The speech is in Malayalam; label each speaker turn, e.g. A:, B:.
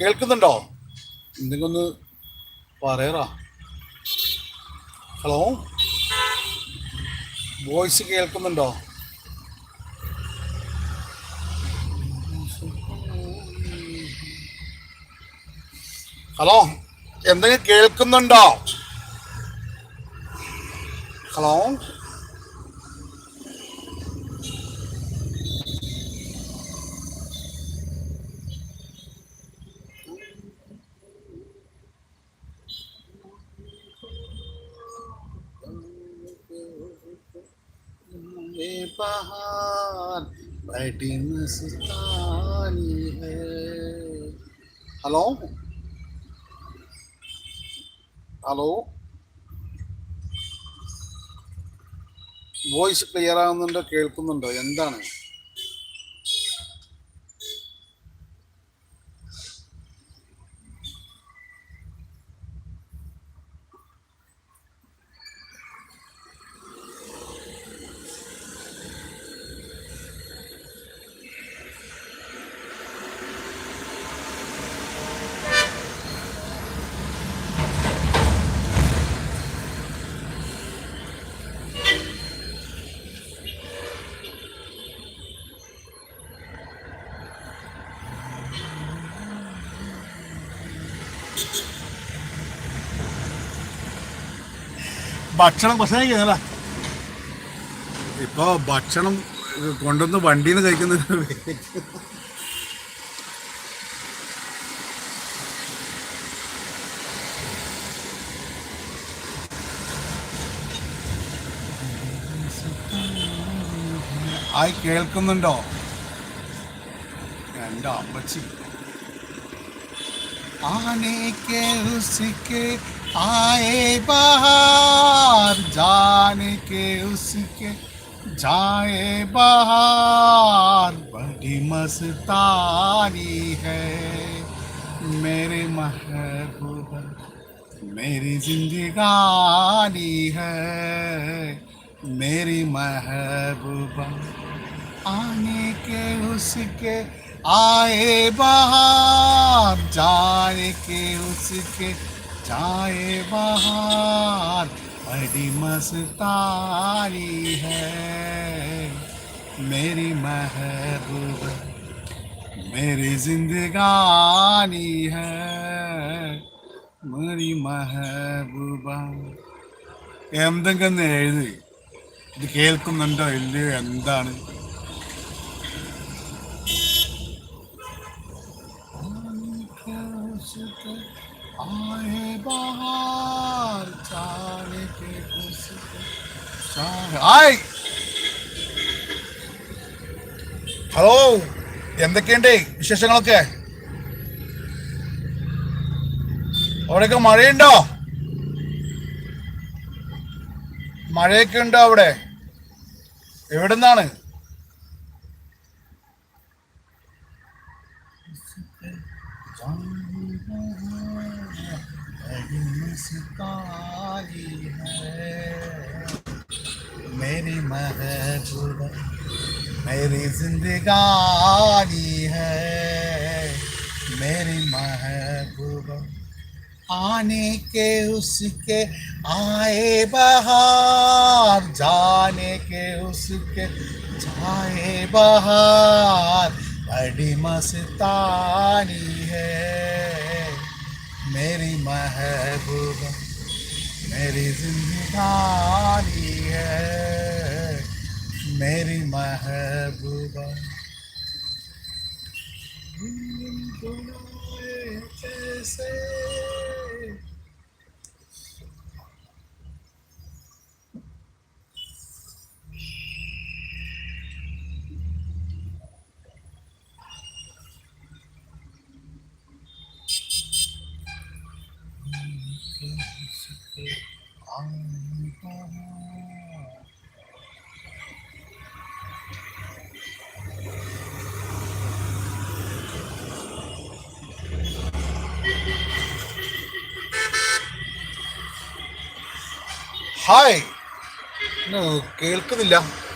A: കേൾക്കുന്നുണ്ടോ? എന്തെങ്കിലും ഒന്ന് പറയറാ. ഹലോ? വോയിസ് കേൾക്കുന്നുണ്ടോ? ഹലോ? എന്തെങ്കിലും കേൾക്കുന്നുണ്ടോ? ഹലോ? ये बहार बड़ी मस्तानी है ഹലോ ഹലോ വോയിസ് ക്ലിയർ ആകുന്നുണ്ടോ കേൾക്കുന്നുണ്ടോ എന്താണ് ഭക്ഷണം ഭക്ഷണം കഴിക്കുന്നില്ല ഇപ്പൊ ഭക്ഷണം കൊണ്ടുവന്ന് വണ്ടിയിൽ നിന്ന് കഴിക്കുന്ന ആയി കേൾക്കുന്നുണ്ടോ? എന്റെ അമ്മച്ചി. आने के उसके आए बाहर, जाने के उसके जाए बाहर। बड़ी मस्तानी है मेरे महबूबा, मेरी जिंदगानी है मेरी महबूबा। आने के उसके आए बहार जाने के उसके जाए बहार बड़ी मस्तारी है मेरी महबूब मेरी जिंदगानी है मेरी महबूबा എന്തെങ്കിലും എഴുതി ഇത് കേൾക്കുന്നുണ്ടോ ഇല്ലയോ എന്താണ് आए बाहर जाने के उसके जाने- ആയ് ഹലോ എന്തൊക്കെയുണ്ട് വിശേഷങ്ങളൊക്കെ അവിടെയൊക്കെ മഴയുണ്ടോ മഴയൊക്കെ ഉണ്ടോ അവിടെ എവിടുന്നാണ് मेरी महबूबा, मेरी जिंदगानी है। मेरी महबूबा, आने के उसके आए बहार, जाने के उसके जाए बहार। बड़ी मस्तानी है। मेरी महबूबा मेरी जिंदगानी है। मेरी महबूबा। कैसे ഹായ്. കേൾക്കുന്നില്ല.